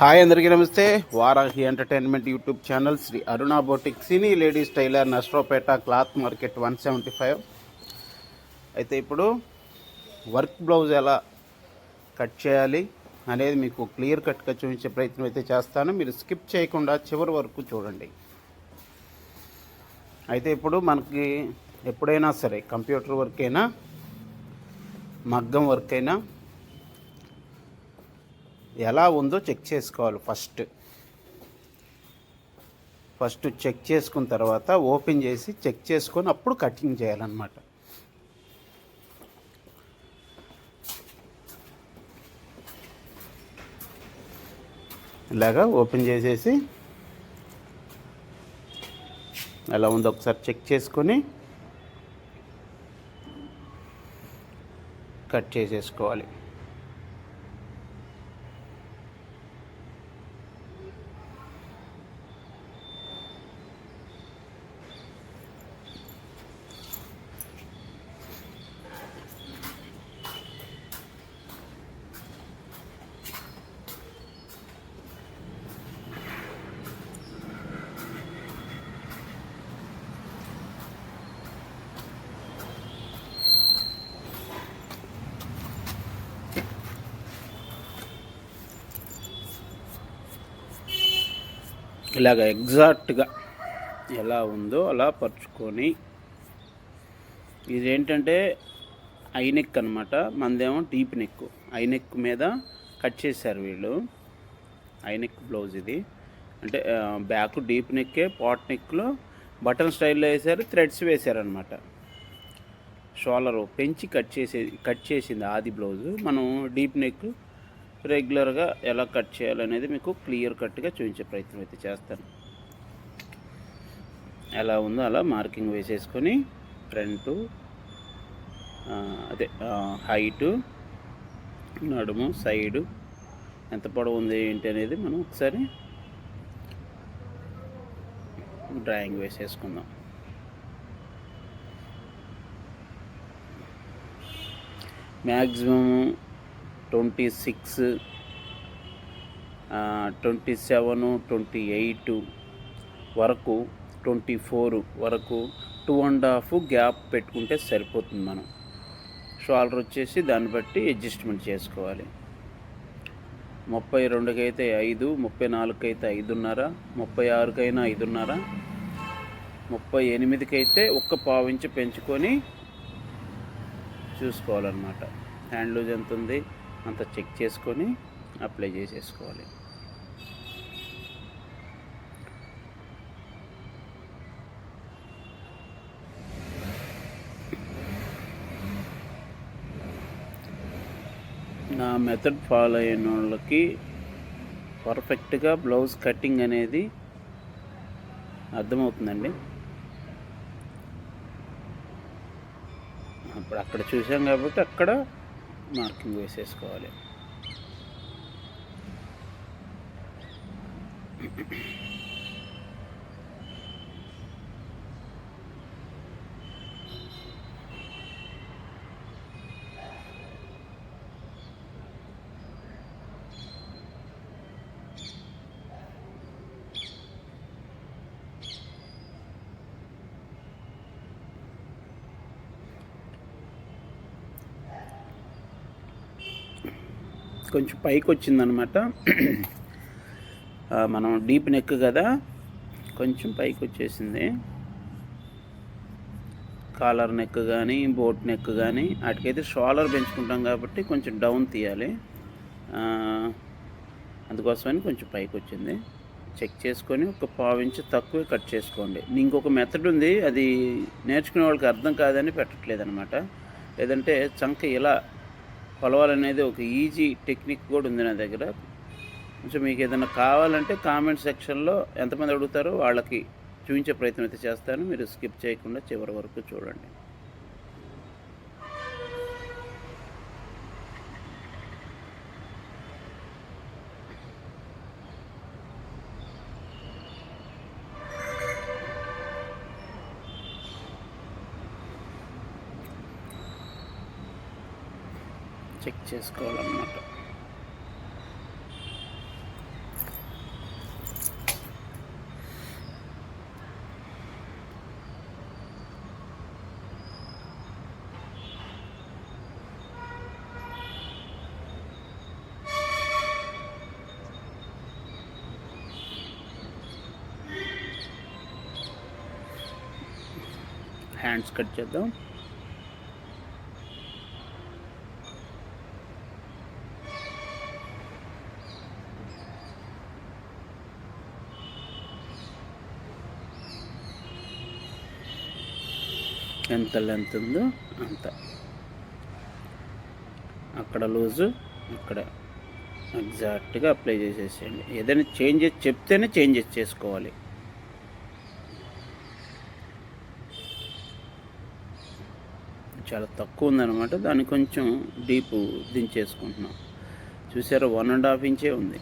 Hi అందరికీ నమస్తే. Varahi entertainment YouTube channel Shri Aruna boutique cine ladies tailor నస్ట్రోపేట cloth market one seventy five. అయితే ఇప్పుడు work blouse ఎలా cut చేయాలి అనేది మీకు క్లియర్ కట్గా చూపించే ప్రయత్నం అయితే చేస్తాను. మీరు స్కిప్ చేయకుండా చివరి వరకు చూడండి. అయితే ఇప్పుడు మనకి ఎప్పుడైనా సరే కంప్యూటర్ వర్క్ అయినా మగ్గం వర్క్ అయినా ఎలా ఉందో చెక్ చేసుకోవాలి ఫస్ట్. ఫస్ట్ చెక్ చేసుకున్న తర్వాత ఓపెన్ చేసి చెక్ చేసుకొని అప్పుడు కటింగ్ చేయాలన్నమాట. ఇలాగా ఓపెన్ చేసేసి ఎలా ఉందో ఒకసారి చెక్ చేసుకొని కట్ చేసేసుకోవాలి. ఇలాగ ఎగ్జాక్ట్గా ఎలా ఉందో అలా పరుచుకొని ఇదేంటంటే ఐ నెక్ అనమాట మనదేమో డీప్ నెక్. ఐ నెక్ మీద కట్ చేశారు వీళ్ళు. ఐ నెక్ బ్లౌజ్ ఇది. అంటే బ్యాక్ డీప్ నెక్కే పాట్ నెక్లో బటన్ స్టైల్లో వేశారు థ్రెడ్స్ వేశారనమాట షోలరు పెంచి కట్ చేసే కట్ చేసింది ఆది బ్లౌజు. మనం డీప్ నెక్ రెగ్యులర్గా ఎలా కట్ చేయాలనేది మీకు క్లియర్ కట్గా చూపించే ప్రయత్నం అయితే చేస్తాను. ఎలా ఉందో అలా మార్కింగ్ వేసేసుకొని ఫ్రంట్ అదే హైటు నడుము సైడు ఎంత పొడవు ఉంది ఏంటి అనేది మనం ఒకసారి డ్రాయింగ్ వేసేసుకుందాం. Maximum twenty six twenty seven twenty eight వరకు ట్వంటీ ఫోర్ వరకు టూ అండ్ హాఫ్ గ్యాప్ పెట్టుకుంటే సరిపోతుంది మనం. షోల్డర్ వచ్చేసి దాన్ని బట్టి అడ్జస్ట్మెంట్ చేసుకోవాలి. ముప్పై రెండుకి అయితే ఐదు ముప్పై నాలుగుకి అయితే ఐదున్నర ముప్పై ఆరుకైనా ఐదున్నర ముప్పై ఎనిమిదికి అయితే ఒక్క పావు పెంచుకొని చూసుకోవాలన్నమాట. హ్యాండ్ లూజ్ ఎంత ఉంది అంత చెక్ చేసుకొని అప్లై చేసేసుకోవాలి. నా మెథడ్ ఫాలో అయిన వాళ్ళకి పర్ఫెక్ట్గా బ్లౌజ్ కటింగ్ అనేది అర్థమవుతుందండి. అప్పుడు అక్కడ చూసాం కాబట్టి అక్కడ మార్కింగ్ వేసేసుకోవాలి. కొంచెం పైకి వచ్చిందనమాట మనం డీప్ నెక్ కదా కొంచెం పైకి వచ్చేసింది కాలర్ నెక్ కానీ బోట్ నెక్ కానీ వాటికైతే షోలర్ పెంచుకుంటాం కాబట్టి కొంచెం డౌన్ తీయాలి. అందుకోసమని కొంచెం పైకి వచ్చింది చెక్ చేసుకొని ఒక పావు ఇంచు తక్కువ కట్ చేసుకోండి. ఇంకొక మెథడ్ ఉంది అది నేర్చుకునే వాళ్ళకి అర్థం కాదని పెట్టట్లేదు అనమాట లేదంటే చంక ఇలా కొలవాలనేది ఒక ఈజీ టెక్నిక్ కూడా ఉంది నా దగ్గర. కొంచెం మీకు ఏదైనా కావాలంటే కామెంట్ సెక్షన్లో ఎంతమంది అడుగుతారో వాళ్ళకి చూపించే ప్రయత్నం అయితే చేస్తాను. మీరు స్కిప్ చేయకుండా చివరి వరకు చూడండి. చెక్ చేసుకోవాలన్నమాట. హ్యాండ్స్ కట్ చేద్దాం. ఎంత లెంత్ ఉందో అంత. అక్కడ లూజు ఇక్కడ. ఎగ్జాక్ట్గా అప్లై చేసేసేయండి. ఏదైనా చేంజెస్ చెప్తేనే చేంజెస్ చేసుకోవాలి. చాలా తక్కువ ఉందన్నమాట. దాన్ని కొంచెం డీప్ దించేసుకుంటున్నాం. చూసారా వన్ అండ్ హాఫ్ ఇంచే ఉంది.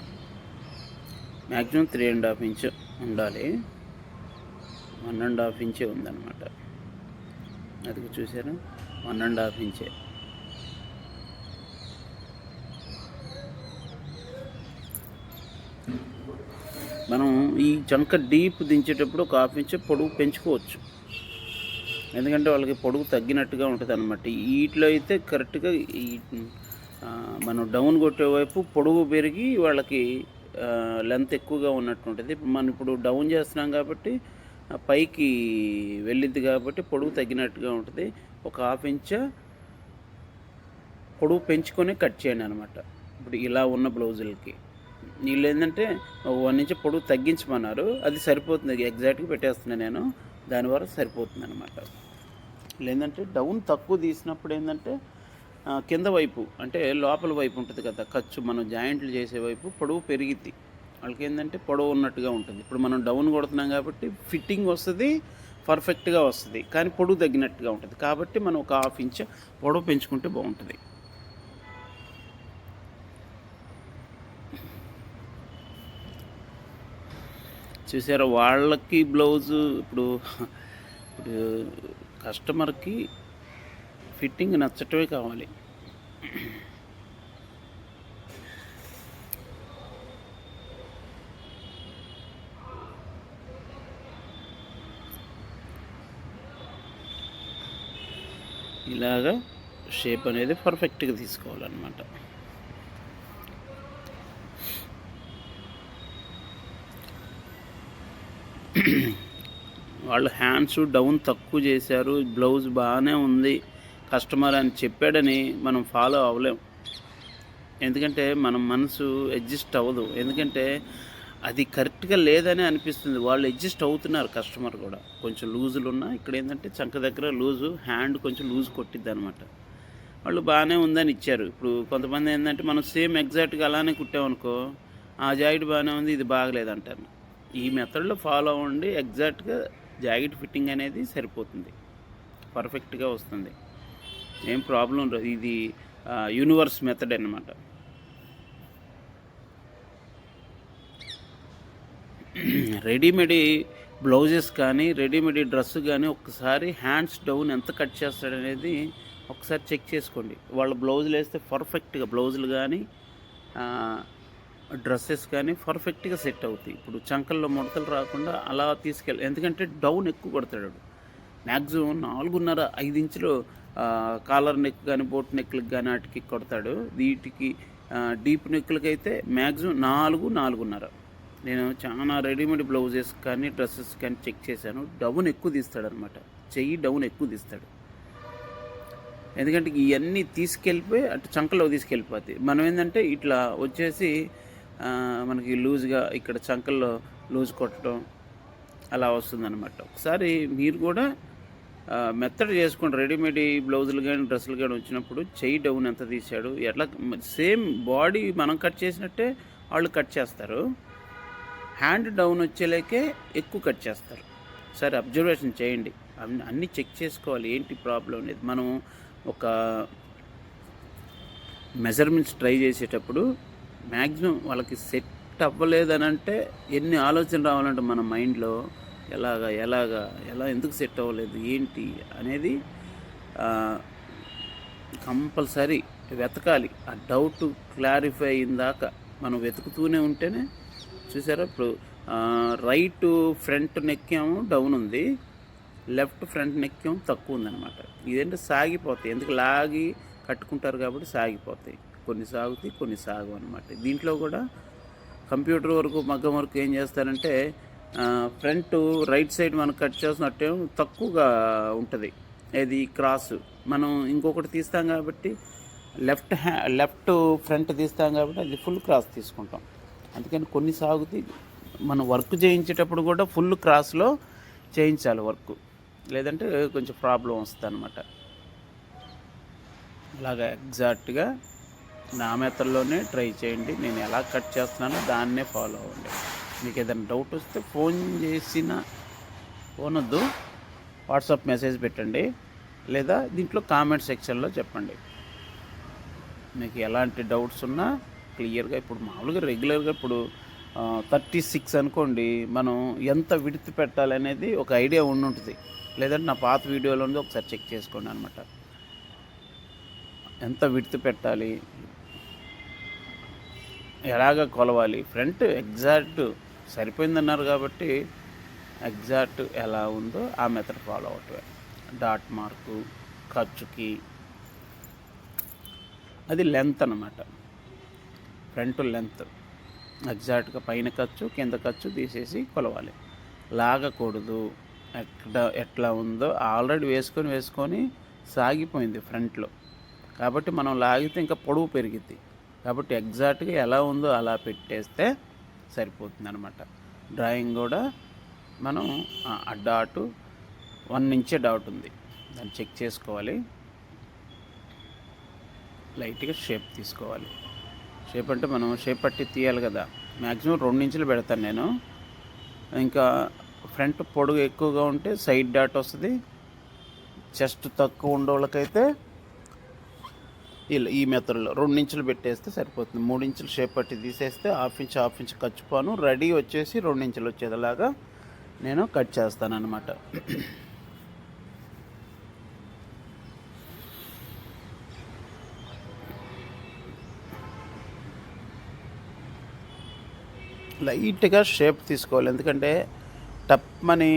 Maximum three and half inch ఉండాలి. వన్ అండ్ హాఫ్ ఇంచే ఉందన్నమాట. అది చూశారు. వన్ అండ్ హాఫ్ ఇంచే. మనం ఈ చంక డీప్ దించేటప్పుడు ఒక హాఫ్ ఇంచ్ పొడుగు పెంచుకోవచ్చు. ఎందుకంటే వాళ్ళకి పొడుగు తగ్గినట్టుగా ఉంటుంది అనమాట వీటిలో అయితే కరెక్ట్గా ఈ మనం డౌన్ కొట్టే వైపు పొడుగు పెరిగి వాళ్ళకి లెంత్ ఎక్కువగా ఉన్నట్టు ఉంటుంది. మనం ఇప్పుడు డౌన్ చేస్తున్నాం కాబట్టి పైకి వెళ్ళిద్ది కాబట్టి పొడవు తగ్గినట్టుగా ఉంటుంది. ఒక హాఫ్ ఇంచ్ పొడవు పెంచుకొని కట్ చేయండి అనమాట ఇప్పుడు ఇలా ఉన్న బ్లౌజులకి. వీళ్ళు ఏంటంటే వన్ ఇంచ్ పొడవు తగ్గించమన్నారు. అది సరిపోతుంది. ఎగ్జాక్ట్గా పెట్టేస్తున్నాను నేను. దాని వరకు సరిపోతుంది అనమాట ఏంటంటే డౌన్ తక్కువ తీసినప్పుడు ఏంటంటే కింద వైపు అంటే లోపల వైపు ఉంటుంది కదా ఖర్చు మనం జాయింట్లు చేసే వైపు పొడవు పెరిగిద్ది. వాళ్ళకి ఏంటంటే పొడవు ఉన్నట్టుగా ఉంటుంది. ఇప్పుడు మనం డౌన్ కొడుతున్నాం కాబట్టి ఫిట్టింగ్ వస్తుంది పర్ఫెక్ట్గా వస్తుంది. కానీ పొడవు తగ్గినట్టుగా ఉంటుంది. కాబట్టి మనం ఒక హాఫ్ ఇంచ్ పొడవు పెంచుకుంటే బాగుంటుంది. చూసారా వాళ్ళకి బ్లౌజు ఇప్పుడు ఇప్పుడు కస్టమర్కి ఫిట్టింగ్ నచ్చటమే కావాలి. ఇలాగా షేప్ అనేది పర్ఫెక్ట్గా తీసుకోవాలన్నమాట. వాళ్ళు హ్యాండ్స్ డౌన్ తక్కువ చేశారు బ్లౌజ్ బాగానే ఉంది కస్టమర్ అని చెప్పాడని మనం ఫాలో అవ్వలేం. ఎందుకంటే మన మనసు అడ్జస్ట్ అవ్వదు. ఎందుకంటే అది కరెక్ట్గా లేదని అనిపిస్తుంది. వాళ్ళు అడ్జస్ట్ అవుతున్నారు కస్టమర్ కూడా. కొంచెం లూజులు ఉన్నా ఇక్కడ ఏంటంటే చంక దగ్గర లూజు హ్యాండ్ కొంచెం లూజ్ కొట్టిద్ది అనమాట వాళ్ళు బాగానే ఉందని ఇచ్చారు. ఇప్పుడు కొంతమంది ఏంటంటే మనం సేమ్ ఎగ్జాక్ట్గా అలానే కుట్టామనుకో ఆ జాకెట్ బాగానే ఉంది ఇది బాగలేదంటారు. ఈ మెథడ్లో ఫాలో అవ్వండి. ఎగ్జాక్ట్గా జాకెట్ ఫిట్టింగ్ అనేది సరిపోతుంది. పర్ఫెక్ట్గా వస్తుంది. ఏం ప్రాబ్లం రాదు ఇది యూనివర్స్ మెథడ్ అన్నమాట. రెడీమేడ్ బ్లౌజెస్ కానీ రెడీమేడ్ డ్రెస్ కానీ ఒక్కసారి హ్యాండ్స్ డౌన్ ఎంత కట్ చేస్తాడనేది ఒకసారి చెక్ చేసుకోండి. వాళ్ళ బ్లౌజులు వేస్తే పర్ఫెక్ట్గా బ్లౌజులు కానీ డ్రెస్సెస్ కానీ పర్ఫెక్ట్గా సెట్ అవుతాయి. ఇప్పుడు చంకల్లో ముడతలు రాకుండా అలా తీసుకెళ్ళి ఎందుకంటే డౌన్ ఎక్కువ కొడతాడు మ్యాక్సిమం నాలుగున్నర ఐదు ఇంచులు కాలర్ నెక్ కానీ బోట్ నెక్లకు కానీ వాటికి కొడతాడు. వీటికి డీప్ నెక్లకి అయితే మ్యాక్సిమం నాలుగు నాలుగున్నర. నేను చాలా రెడీమేడ్ బ్లౌజెస్ కానీ డ్రెస్సెస్ కానీ చెక్ చేశాను. డౌన్ ఎక్కువ తీస్తాడు అనమాట చెయ్యి డౌన్ ఎక్కువ తీస్తాడు. ఎందుకంటే ఇవన్నీ తీసుకెళ్ళిపోయి అటు చంకలో తీసుకెళ్ళిపోతాయి. మనం ఏంటంటే ఇట్లా వచ్చేసి మనకి లూజ్గా ఇక్కడ చంకల్లో లూజ్ కొట్టడం అలా వస్తుందన్నమాట. ఒకసారి మీరు కూడా మెత్తడ్ చేసుకుని చేసుకోండి. రెడీమేడ్ బ్లౌజులు కానీ డ్రెస్సులు కానీ వచ్చినప్పుడు చెయ్యి డౌన్ ఎంత తీశాడు ఎట్లా సేమ్ బాడీ మనం కట్ చేసినట్టే వాళ్ళు కట్ చేస్తారు. హ్యాండ్ డౌన్ వచ్చేలాకే ఎక్కువ కట్ చేస్తారు. సరే అబ్జర్వేషన్ చేయండి. అన్నీ చెక్ చేసుకోవాలి. ఏంటి ప్రాబ్లం అనేది? మనం ఒక మెజర్మెంట్స్ ట్రై చేసేటప్పుడు మ్యాక్సిమం వాళ్ళకి సెట్ అవ్వలేదని అంటే ఎన్ని ఆలోచన రావాలంటే మన మైండ్లో ఎలాగా ఎలాగా ఎలా ఎందుకు సెట్ అవ్వలేదు ఏంటి అనేది కంపల్సరీ వెతకాలి. ఆ డౌట్ క్లారిఫై అయిందాక మనం వెతుకుతూనే ఉంటేనే చూసారా? ఇప్పుడు రైట్ ఫ్రంట్ నెక్ ఏమో డౌన్ ఉంది. లెఫ్ట్ ఫ్రంట్ నెక్ ఏమో తక్కువ ఉందన్నమాట. ఇదేంటే సాగిపోతాయి. ఎందుకు లాగి కట్టుకుంటారు కాబట్టి సాగిపోతాయి. కొన్ని సాగుతాయి కొన్ని సాగు అనమాట దీంట్లో కూడా కంప్యూటర్ వరకు మగ్గం వరకు ఏం చేస్తారంటే ఫ్రంట్ రైట్ సైడ్ మనం కట్ చేసినట్టే తక్కువగా ఉంటుంది. ఇది క్రాస్. మనం ఇంకొకటి తీస్తాం కాబట్టి లెఫ్ట్ హ్యా లెఫ్ట్ ఫ్రంట్ తీస్తాం కాబట్టి అది ఫుల్ క్రాస్ తీసుకుంటాం. అందుకని కొన్ని సాగుతి మనం వర్క్ చేయించేటప్పుడు కూడా ఫుల్ క్రాస్లో చేయించాలి వర్క్. లేదంటే కొంచెం ప్రాబ్లం వస్తుంది అనమాట అలాగా ఎగ్జాక్ట్గా నా మెథడ్లోనే ట్రై చేయండి. నేను ఎలా కట్ చేస్తున్నానో దాన్నే ఫాలో అవ్వండి. మీకు ఏదైనా డౌట్ వస్తే ఫోన్ చేసిన ఫోన్ వద్దు వాట్సాప్ మెసేజ్ పెట్టండి. లేదా దీంట్లో కామెంట్ సెక్షన్లో చెప్పండి. మీకు ఎలాంటి డౌట్స్ ఉన్నా క్లియర్గా ఇప్పుడు మామూలుగా రెగ్యులర్గా ఇప్పుడు థర్టీ సిక్స్ అనుకోండి మనం ఎంత విడితి పెట్టాలనేది ఒక ఐడియా ఉండి ఉంటుంది లేదంటే నా పాత వీడియోలో ఉంది ఒకసారి చెక్ చేసుకోండి అనమాట ఎంత విడితి పెట్టాలి? ఎలాగ కొలవాలి? ఫ్రంట్ ఎగ్జాక్ట్ సరిపోయిందన్నారు కాబట్టి ఎగ్జాక్ట్ ఎలా ఉందో ఆ మెథడ్ ఫాలో అవటమే. డాట్ మార్కు ఖర్చుకి. అది లెంత్ అన్నమాట. Front length. ఎగ్జాక్ట్గా పైన ఖర్చు కింద ఖర్చు తీసేసి కొలవాలి. లాగకూడదు. ఎక్కడ ఎట్లా ఉందో ఆల్రెడీ వేసుకొని వేసుకొని సాగిపోయింది ఫ్రంట్లో. కాబట్టి మనం లాగితే ఇంకా పొడవు పెరిగిద్ది. కాబట్టి ఎగ్జాక్ట్గా ఎలా ఉందో అలా పెట్టేస్తే సరిపోతుంది అనమాట డ్రాయింగ్ కూడా మనం ఆ డాటు వన్ ఇంచే డాట్ ఉంది. దాన్ని చెక్ చేసుకోవాలి. లైట్గా షేప్ తీసుకోవాలి. షేప్ అంటే మనం షేప్ పట్టి తీయాలి కదా. మ్యాక్సిమం రెండు ఇంచులు పెడతాను నేను. ఇంకా ఫ్రంట్ పొడుగు ఎక్కువగా ఉంటే సైడ్ డాట్ వస్తుంది. చెస్ట్ తక్కువ ఉండేవాళ్ళకైతే ఇలా ఈ మెథడ్లో రెండు ఇంచులు పెట్టేస్తే సరిపోతుంది. మూడు ఇంచులు షేప్ పట్టి తీసేస్తే హాఫ్ ఇంచ్ హాఫ్ ఇంచ్ ఖర్చుపాను. రెడీ వచ్చేసి రెండు ఇంచులు వచ్చేదిలాగా నేను కట్ చేస్తాను అనమాట లైట్గా షేప్ తీసుకోవాలి. ఎందుకంటే టప్మని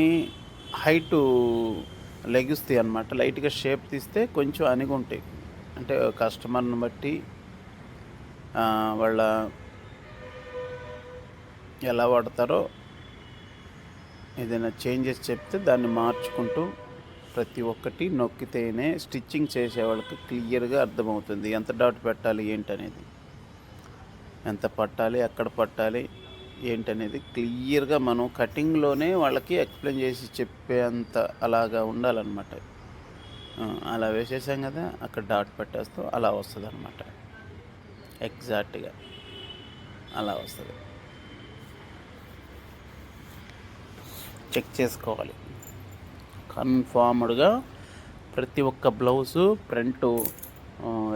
హైటు లెగుస్తాయి అనమాట లైట్గా షేప్ తీస్తే కొంచెం అనిగుంటాయి. అంటే కస్టమర్ని బట్టి వాళ్ళ ఎలా వాడతారో ఏదైనా చేంజెస్ చెప్తే దాన్ని మార్చుకుంటూ ప్రతి ఒక్కటి నొక్కితేనే స్టిచ్చింగ్ చేసే వాళ్ళకి క్లియర్గా అర్థమవుతుంది. ఎంత డాట్ పెట్టాలి ఏంటనేది. ఎంత పట్టాలి ఎక్కడ పట్టాలి ఏంటనేది క్లియర్గా మనం కటింగ్లోనే వాళ్ళకి ఎక్స్ప్లెయిన్ చేసి చెప్పేంత అలాగా ఉండాలన్నమాట. అలా వేసేసాం కదా అక్కడ డాట్ పెట్టేస్తాం అలా వస్తుంది అనమాట ఎగ్జాక్ట్గా అలా వస్తుంది. చెక్ చేసుకోవాలి. కన్ఫామ్డ్గా ప్రతి ఒక్క బ్లౌజు ఫ్రంట్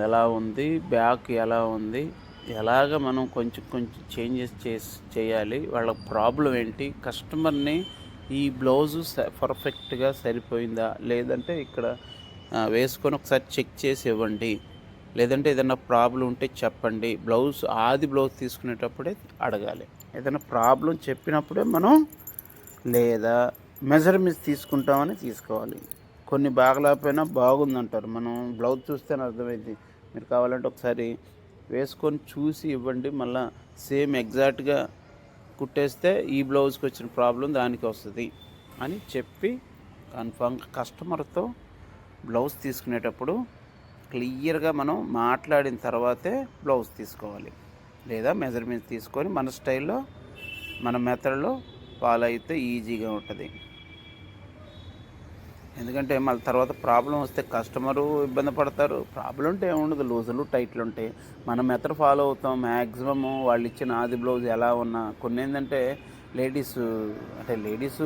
ఎలా ఉంది బ్యాక్ ఎలా ఉంది ఎలాగ మనం కొంచెం కొంచెం చేంజెస్ చేసి చేయాలి వాళ్ళ ప్రాబ్లం ఏంటి కస్టమర్ని ఈ బ్లౌజు పర్ఫెక్ట్గా సరిపోయిందా లేదంటే ఇక్కడ వేసుకొని ఒకసారి చెక్ చేసి ఇవ్వండి లేదంటే ఏదైనా ప్రాబ్లం ఉంటే చెప్పండి బ్లౌజ్ ఆది బ్లౌజ్ తీసుకునేటప్పుడే అడగాలి. ఏదైనా ప్రాబ్లం చెప్పినప్పుడే మనం లేదా మెజర్మెంట్స్ తీసుకుంటామని తీసుకోవాలి. కొన్ని బాగలేకపోయినా బాగుందంటారు. మనం బ్లౌజ్ చూస్తేనే అర్థమైంది మీరు కావాలంటే ఒకసారి వేసుకొని చూసి ఇవ్వండి. మళ్ళీ సేమ్ ఎగ్జాక్ట్గా కుట్టేస్తే ఈ బ్లౌజ్కి వచ్చిన ప్రాబ్లం దానికి వస్తుంది అని చెప్పి కన్ఫామ్ కస్టమర్తో బ్లౌజ్ తీసుకునేటప్పుడు క్లియర్గా మనం మాట్లాడిన తర్వాతే బ్లౌజ్ తీసుకోవాలి. లేదా మెజర్మెంట్ తీసుకొని మన స్టైల్లో మన మెథడ్లో ఫాలో అయితే ఈజీగా ఉంటుంది. ఎందుకంటే మళ్ళీ తర్వాత ప్రాబ్లం వస్తే కస్టమరు ఇబ్బంది పడతారు. ప్రాబ్లం ఉంటే ఏముండదు లూజులు టైట్లు ఉంటాయి. మనం మెథడ్ ఫాలో అవుతాం. మ్యాక్సిమమ్ వాళ్ళు ఇచ్చిన ఆది బ్లౌజ్ ఎలా ఉన్నా కొన్ని ఏంటంటే లేడీస్ అంటే లేడీస్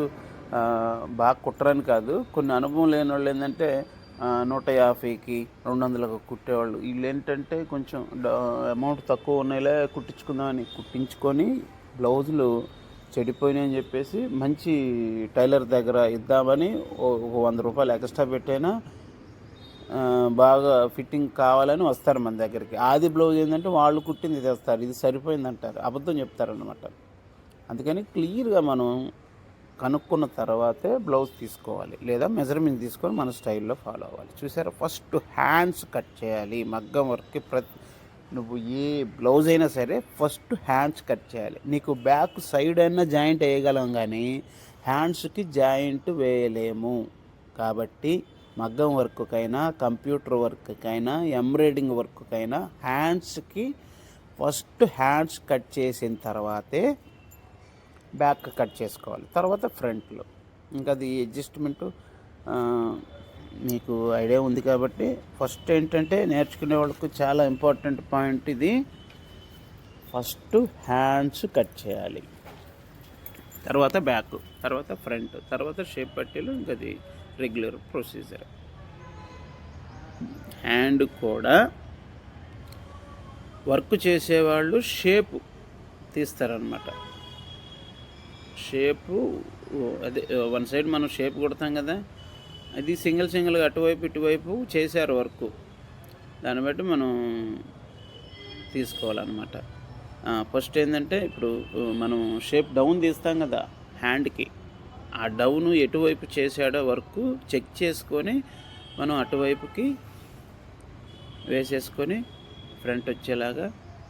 బాగా కుట్టరని కాదు. కొన్ని అనుభవం లేని వాళ్ళు ఏంటంటే నూట యాభైకి రెండు వందలకు కుట్టేవాళ్ళు. వీళ్ళు ఏంటంటే కొంచెం అమౌంట్ తక్కువ ఉన్నాయిలే కుట్టించుకుందామని. కుట్టించుకొని బ్లౌజులు చెడిపోయినాయని చెప్పేసి మంచి టైలర్ దగ్గర ఇద్దామని ఓ- ఒక వంద రూపాయలు ఎక్స్ట్రా పెట్టైనా బాగా ఫిట్టింగ్ కావాలని వస్తారు మన దగ్గరికి. ఆది బ్లౌజ్ ఏంటంటే వాళ్ళు కుట్టింది తెస్తారు ఇది సరిపోయిందంటారు అబద్ధం చెప్తారనమాట అందుకని క్లియర్గా మనం కనుక్కున్న తర్వాతే బ్లౌజ్ తీసుకోవాలి లేదా మెజర్మెంట్ తీసుకొని మన స్టైల్లో ఫాలో అవ్వాలి. చూసారా? ఫస్ట్ హ్యాండ్స్ కట్ చేయాలి మగ్గం వర్క్కి ప్రతి నువ్వు ఏ బ్లౌజ్ అయినా సరే ఫస్ట్ హ్యాండ్స్ కట్ చేయాలి. నీకు బ్యాక్ సైడ్ అయినా జాయింట్ వేయగలం కానీ హ్యాండ్స్కి జాయింట్ వేయలేము. కాబట్టి మగ్గం వర్క్కైనా కంప్యూటర్ వర్క్కైనా ఎంబ్రాయిడింగ్ వర్క్కైనా హ్యాండ్స్కి ఫస్ట్ హ్యాండ్స్ కట్ చేసిన తర్వాతే బ్యాక్ కట్ చేసుకోవాలి. తర్వాత ఫ్రంట్లో ఇంకా అది అడ్జస్ట్మెంట్ మీకు ఐడియా ఉంది కాబట్టి ఫస్ట్ ఏంటంటే నేర్చుకునే వాళ్ళకు చాలా ఇంపార్టెంట్ పాయింట్ ఇది. ఫస్ట్ హ్యాండ్స్ కట్ చేయాలి. తర్వాత బ్యాక్ తర్వాత ఫ్రంట్ తర్వాత షేప్ పట్టీలు ఇంకా అది రెగ్యులర్ ప్రొసీజర్. హ్యాండ్ కూడా వర్క్ చేసేవాళ్ళు షేప్ తీస్తారనమాట షేపు అదే వన్ సైడ్ మనం షేప్ కొడతాం కదా అది సింగిల్ సింగిల్గా అటువైపు ఇటువైపు చేశారు వర్క్. దాన్ని బట్టి మనం తీసుకోవాలన్నమాట. ఫస్ట్ ఏంటంటే ఇప్పుడు మనం షేప్ డౌన్ తీస్తాం కదా హ్యాండ్కి. ఆ డౌన్ ఎటువైపు చేశాడో వర్క్ చెక్ చేసుకొని మనం అటువైపుకి వేసేసుకొని ఫ్రంట్ వచ్చేలాగా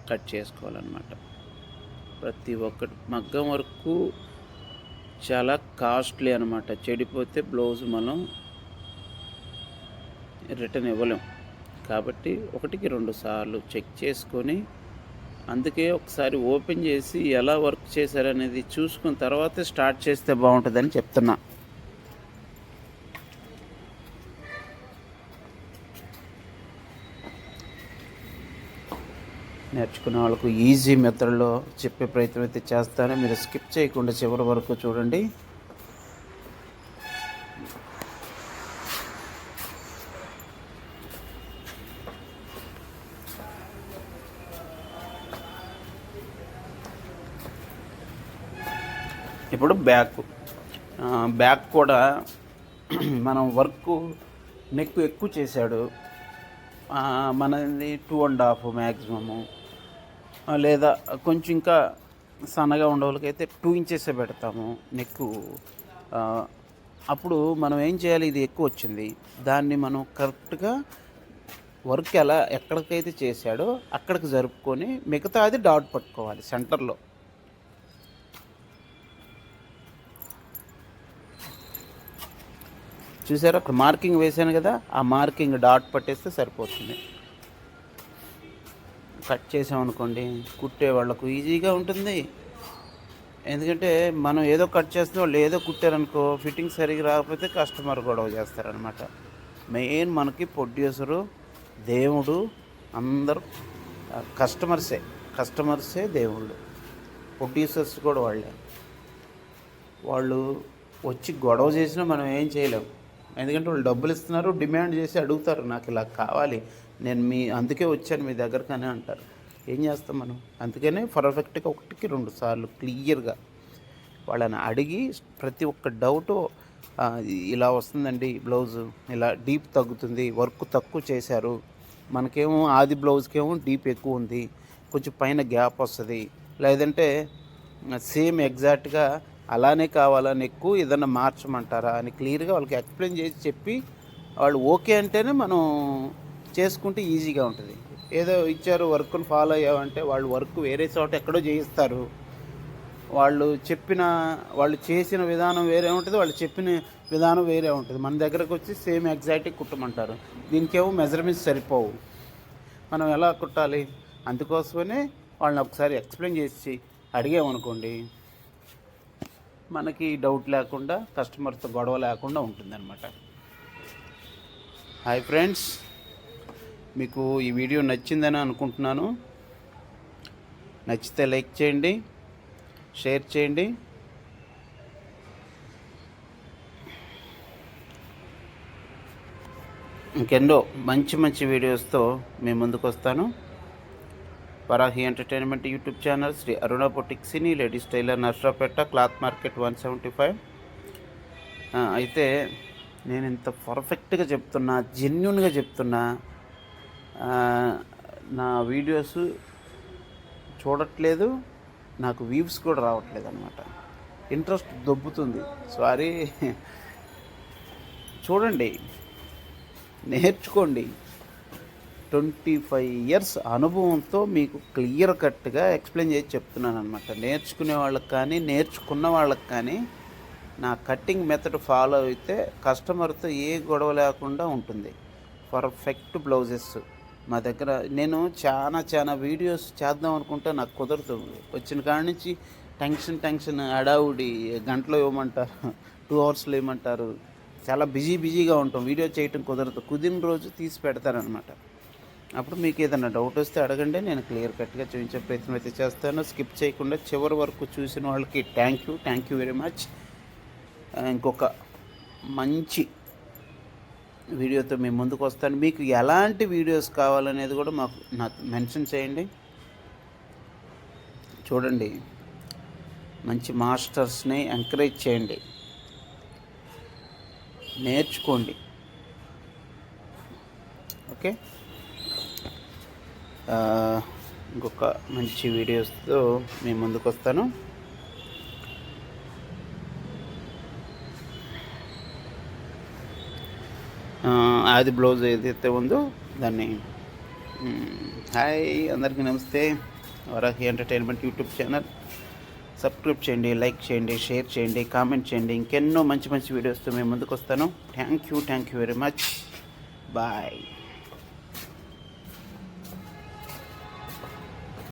కట్ చేసుకోవాలన్నమాట. ప్రతి ఒక్కటి మగ్గం వరకు చాలా కాస్ట్లీ అనమాట చెడిపోతే బ్లౌజ్ మనం రిటర్న్ ఇవ్వలేం. కాబట్టి ఒకటికి రెండు సార్లు చెక్ చేసుకొని అందుకే ఒకసారి ఓపెన్ చేసి ఎలా వర్క్ చేశారనేది చూసుకున్న తర్వాత స్టార్ట్ చేస్తే బాగుంటుందని చెప్తున్నా. నేర్చుకునే వాళ్ళకు ఈజీ మెథడ్లో చెప్పే ప్రయత్నం అయితే చేస్తాను. మీరు స్కిప్ చేయకుండా చివరి వరకు చూడండి. ఇప్పుడు బ్యాక్. బ్యాక్ కూడా మనం వర్క్ నెక్ ఎక్కువ చేశాడు. మనది టూ అండ్ హాఫ్ మ్యాక్సిమము లేదా కొంచెం ఇంకా సన్నగా ఉండే టూ ఇంచెస్ పెడతాము నెక్కు అప్పుడు మనం ఏం చేయాలి? ఇది ఎక్కువ వచ్చింది. దాన్ని మనం కరెక్ట్గా వర్క్ ఎలా ఎక్కడికైతే చేశాడో అక్కడికి జరుపుకొని మిగతాది డాట్ పట్టుకోవాలి సెంటర్లో చూసారా? అక్కడ మార్కింగ్ వేసాను కదా ఆ మార్కింగ్ డాట్ పట్టేస్తే సరిపోతుంది. కట్ చేసామనుకోండి కుట్టే వాళ్ళకు ఈజీగా ఉంటుంది. ఎందుకంటే మనం ఏదో కట్ చేస్తే వాళ్ళు ఏదో కుట్టారనుకో ఫిట్టింగ్ సరిగ్గా రాకపోతే కస్టమర్ గొడవ చేస్తారనమాట మెయిన్ మనకి ప్రొడ్యూసరు దేవుడు అందరూ కస్టమర్సే కస్టమర్సే దేవుళ్ళు. ప్రొడ్యూసర్స్ కూడా వాళ్ళే. వాళ్ళు వచ్చి గొడవ చేసినా మనం ఏం చేయలేం. ఎందుకంటే వాళ్ళు డబ్బులు ఇస్తున్నారు డిమాండ్ చేసి అడుగుతారు నాకు ఇలా కావాలి నేను మీ అందుకే వచ్చాను మీ దగ్గరకనే అంటారు. ఏం చేస్తాం మనం? అందుకనే పర్ఫెక్ట్గా ఒకటికి రెండు సార్లు క్లియర్గా వాళ్ళని అడిగి ప్రతి ఒక్క డౌటు ఇలా వస్తుందండి బ్లౌజు ఇలా డీప్ తగ్గుతుంది వర్క్ తక్కువ చేశారు మనకేమో ఆది బ్లౌజ్కేమో డీప్ ఎక్కువ ఉంది కొంచెం పైన గ్యాప్ వస్తుంది. లేదంటే సేమ్ ఎగ్జాక్ట్గా అలానే కావాలని ఎక్కువ ఏదన్నా మార్చమంటారా? అని క్లియర్గా వాళ్ళకి ఎక్స్ప్లెయిన్ చేసి చెప్పి వాళ్ళు ఓకే అంటేనే మనం చేసుకుంటే ఈజీగా ఉంటుంది. ఏదో ఇచ్చారు వర్క్ను ఫాలో అయ్యామంటే వాళ్ళు వర్క్ వేరే చోట ఎక్కడో చేయిస్తారు. వాళ్ళు చెప్పిన వాళ్ళు చేసిన విధానం వేరే ఉంటుంది వాళ్ళు చెప్పిన విధానం వేరే ఉంటుంది. మన దగ్గరకు వచ్చి సేమ్ ఎగ్జాక్ట్గా కుట్టమంటారు. దీనికేమో మెజర్మెంట్స్ సరిపోవు. మనం ఎలా కుట్టాలి? అందుకోసమనే వాళ్ళని ఒకసారి ఎక్స్ప్లెయిన్ చేసి అడిగామనుకోండి. మనకి డౌట్ లేకుండా కస్టమర్తో గొడవ లేకుండా ఉంటుందన్నమాట. హాయ్ ఫ్రెండ్స్ మీకు ఈ వీడియో నచ్చిందని అనుకుంటున్నాను. నచ్చితే లైక్ చేయండి షేర్ చేయండి. ఇంకెన్నో మంచి మంచి వీడియోస్తో మీ ముందుకు వస్తాను Varahi entertainment YouTube channel Shri Aruna boutique cine ladies tailor Narsarapet cloth market one seventy five. అయితే నేను ఇంత పర్ఫెక్ట్గా చెప్తున్నా జెన్యున్గా చెప్తున్నా నా వీడియోస్ చూడట్లేదు నాకు వ్యూస్ కూడా రావట్లేదు అనమాట ఇంట్రెస్ట్ దొబ్బుతుంది. సారీ చూడండి నేర్చుకోండి. ట్వంటీ ఫైవ్ ఇయర్స్ అనుభవంతో మీకు క్లియర్ కట్గా ఎక్స్ప్లెయిన్ చేసి చెప్తున్నాను అనమాట నేర్చుకునే వాళ్ళకి కానీ నేర్చుకున్న వాళ్ళకి కానీ నా కట్టింగ్ మెథడ్ ఫాలో అయితే కస్టమర్తో ఏ గొడవ లేకుండా ఉంటుంది. పర్ఫెక్ట్ బ్లౌజెస్ మా దగ్గర. నేను చాలా చాలా వీడియోస్ చేద్దాం అనుకుంటే నాకు కుదరదు. వచ్చిన కాడి నుంచి టెన్షన్ టెన్షన్ అడావుడి గంటలో ఇవ్వమంటారు టూ అవర్స్లో ఇవ్వమంటారు. చాలా బిజీ బిజీగా ఉంటాం. వీడియో చేయటం కుదరదు. కుదిరిన రోజు తీసి పెడతారనమాట అప్పుడు మీకు ఏదైనా డౌట్ వస్తే అడగండి నేను క్లియర్ కట్గా చూపించే ప్రయత్నం అయితే చేస్తాను. స్కిప్ చేయకుండా చివరి వరకు చూసిన వాళ్ళకి thank you thank you very much ఇంకొక మంచి వీడియోతో మేము ముందుకు వస్తాను. మీకు ఎలాంటి వీడియోస్ కావాలనేది కూడా మాకు నాకు మెన్షన్ చేయండి. చూడండి మంచి మాస్టర్స్ని ఎంకరేజ్ చేయండి. నేర్చుకోండి. ఓకే? ఇంకొక మంచి వీడియోస్తో మేము ముందుకు వస్తాను. ఆది బ్లౌజ్ ఏదైతే ఉందో దాన్ని హాయ్ అందరికీ నమస్తే. Varahi entertainment YouTube channel. Subscribe చేయండి లైక్ చేయండి షేర్ చేయండి కామెంట్ చేయండి. ఇంకెన్నో మంచి మంచి వీడియోస్తో మేము ముందుకు వస్తాను. Thank you thank you very much. Bye.